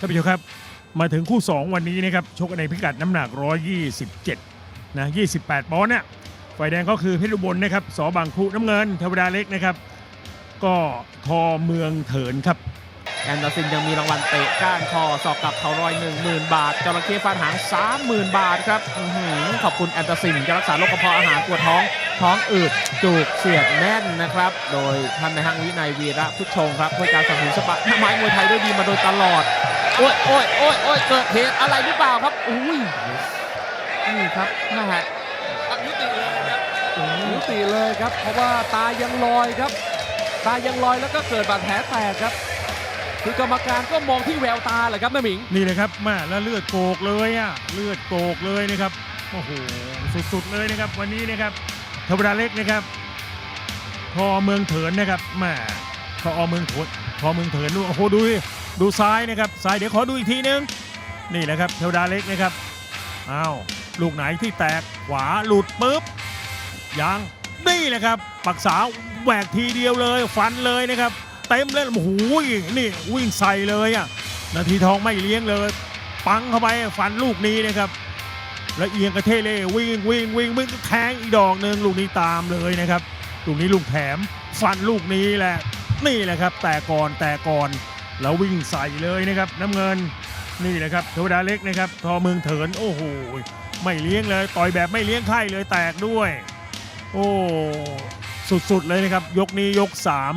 ท่านผู้ชมครับ มาถึงคู่ 2 วันนี้นะครับชกกันในพิกัดน้ำหนัก 127 นะ 28 ปอนด์เนี่ยฝ่ายแดงก็คือเพชรอุบลนะครับสอบางครุน้ำเงินเทวดาเล็กนะครับ ก็ทอเมืองเถินครับ แอนดาซินยังมีรางวัลเตะก้านคอสอกกับเขารอย10,000บาทจระเข้ฟาดหาง30,000บาทครับอื้อหือขอบคุณแอนดาซินจะรักษาโรคกระเพาะอาหารปวดท้อง ท้องอืดจูกเสียดแน่นนะครับ โดยท่านในายห้างวินัยวีระพุทธชงครับผู้การสนับสนุนสปะไม้มวยไทยด้วยดีมาโดยตลอด โอ้ยโอ้ยโอ้ยโอ้ยเกิดเหตุอะไรหรือเปล่าครับอุ้ยนี่ครับนะฮะยุติเลยครับยุติเลยครับ เพราะว่าตายังลอยครับ ตายังลอยแล้วก็เกิดบาดแผลแตกครับ คือกรรมการก็มองที่แววตาแหละครับแม่หมิงนี่เลยครับมาแล้วเลือดโกกเลยอะเลือดโกกเลยนะครับโอ้โหสุดๆเลยนะครับ วันนี้นะครับเทวดาเล็กนะครับทอเมืองเถินนะครับมาทอเมืองเถินทอเมืองเถินดูโอ้โหดู ดูซ้ายนะครับซ้ายเดี๋ยวขอดูอีกทีนึง นี่แหละครับเทวดาเล็กนะครับอ้าวลูกไหนที่แตกขวาหลุดปุ๊บยังนี่แหละครับปักษาแหวกทีเดียวเลยฟันเลยนะครับเต็มเลยโอ้โหนี่วิ่งใส่เลยอะนาทีทองไม่เลี้ยงเลย ปังเข้าไปฟันลูกนี้นะครับแล้วเอียงกระเทเล่วิ่งวิ่งวิ่งวิ่งแทงอีกดอกหนึ่งลูกนี้ตามเลยนะครับลูกนี้ลูกแถมฟันลูกนี้แหละนี่แหละครับแต่ก่อนแต่ก่อน แล้ววิ่งใส่เลยนะครับน้ำเงินนี่นะครับเทวดาเล็กนะครับทอเมืองเถินโอ้โหไม่เลี้ยงเลยต่อยแบบไม่เลี้ยงไข่เลยแตกด้วย โอ้สุดๆเลยนะครับ ยกนี้ยกสาม